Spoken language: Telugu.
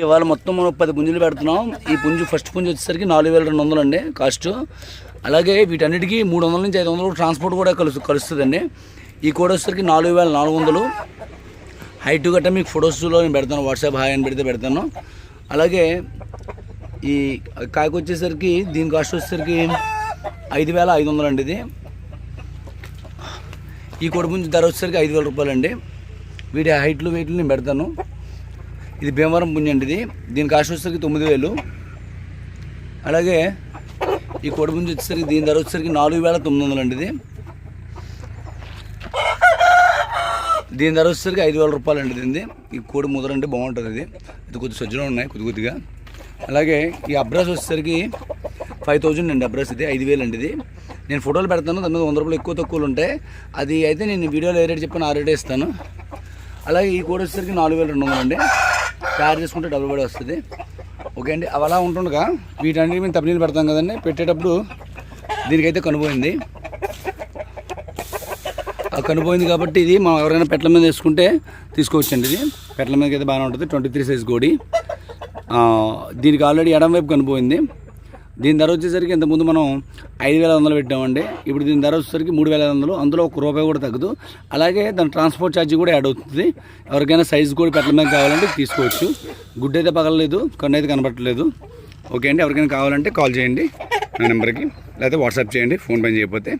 ఇవాళ మొత్తం మనం పది పుంజులు పెడుతున్నాం. ఈ పుంజు ఫస్ట్ పుంజు వచ్చేసరికి నాలుగు వేల రెండు వందలు అండి కాస్ట్. అలాగే వీటన్నిటికీ మూడు వందల నుంచి ఐదు వందలు ట్రాన్స్పోర్ట్ కూడా కలుసు కలుస్తుందండి. ఈ కోడ్ వచ్చేసరికి నాలుగు వేల నాలుగు వందలు. హైట్ గట్టా మీకు ఫొటోస్లో నేను పెడతాను వాట్సాప్ హాయ్ అని పెడితే పెడతాను. అలాగే ఈ కాకి వచ్చేసరికి దీని కాస్ట్ వచ్చేసరికి ఐదు వేల ఐదు వందలు అండి ఇది. ఈ కోడి పుంజు ధర వచ్చేసరికి ఐదు వేల రూపాయలు అండి. వీటి హైట్లు వెయిట్లు నేను పెడతాను. ఇది భీమవరం పుంజండి ఇది. దీని కాస్ట్ వచ్చేసరికి తొమ్మిది వేలు. అలాగే ఈ కోడి పుంజు వచ్చేసరికి దీని ధర వచ్చేసరికి నాలుగు వేల తొమ్మిది వందలు అండి ఇది. దీని ధర వచ్చేసరికి ఐదు వేల రూపాయలు అండి దీనిది. ఈ కోడి ముదరండి బాగుంటుంది ఇది ఇది కొద్ది సజ్జలో ఉన్నాయి కొద్ది కొద్దిగా. అలాగే ఈ అబ్రాస్ వచ్చేసరికి ఫైవ్ థౌజండ్ అండి అబ్రాస్ ఇది ఐదు వేలు అండి ఇది. నేను ఫోటోలు పెడతాను దాని మీద వంద రూపాయలు ఎక్కువ తక్కువలు ఉంటాయి. అది అయితే నేను వీడియోలో ఏ రేట్ చెప్పాను ఆ రేటే ఇస్తాను. అలాగే ఈ కోడ్ వచ్చేసరికి నాలుగు వేల రెండు వందలు అండి. తయారు చేసుకుంటే డబ్బులు కూడా వస్తుంది. ఓకే అండి అవి అలా ఉంటుండగా వీటన్నిటి మేము తప్పనీళ్ళు పెడతాం కదండి. పెట్టేటప్పుడు దీనికైతే కనుపోయింది కనుపోయింది కాబట్టి ఇది మనం ఎవరైనా పెట్ల మీద వేసుకుంటే తీసుకోవచ్చండి ఇది. పెట్ల మీదకి అయితే బాగానే ఉంటుంది. ట్వంటీ త్రీ సైజ్ గోడి. దీనికి ఆల్రెడీ ఎడం వైపు కనిపోయింది దీని ధర వచ్చేసరికి ఇంతకుముందు మనం ఐదు వేల వందలు పెట్టామండి. ఇప్పుడు దీని ధర వచ్చేసరికి మూడు వేల ఐదు వందలు. అందులో ఒక రూపాయి కూడా తగ్గదు. అలాగే దాని ట్రాన్స్పోర్ట్ ఛార్జీ కూడా యాడ్ అవుతుంది. ఎవరికైనా సైజు కూడా పెట్టల మీద కావాలంటే తీసుకోవచ్చు. గుడ్డ అయితే పగలలేదు కన్ను అయితే కనబట్టలేదు ఓకే అండి ఎవరికైనా కావాలంటే కాల్ చేయండి. నా నెంబర్కి. లేకపోతే వాట్సాప్ చేయండి ఫోన్ పని చేయకపోతే.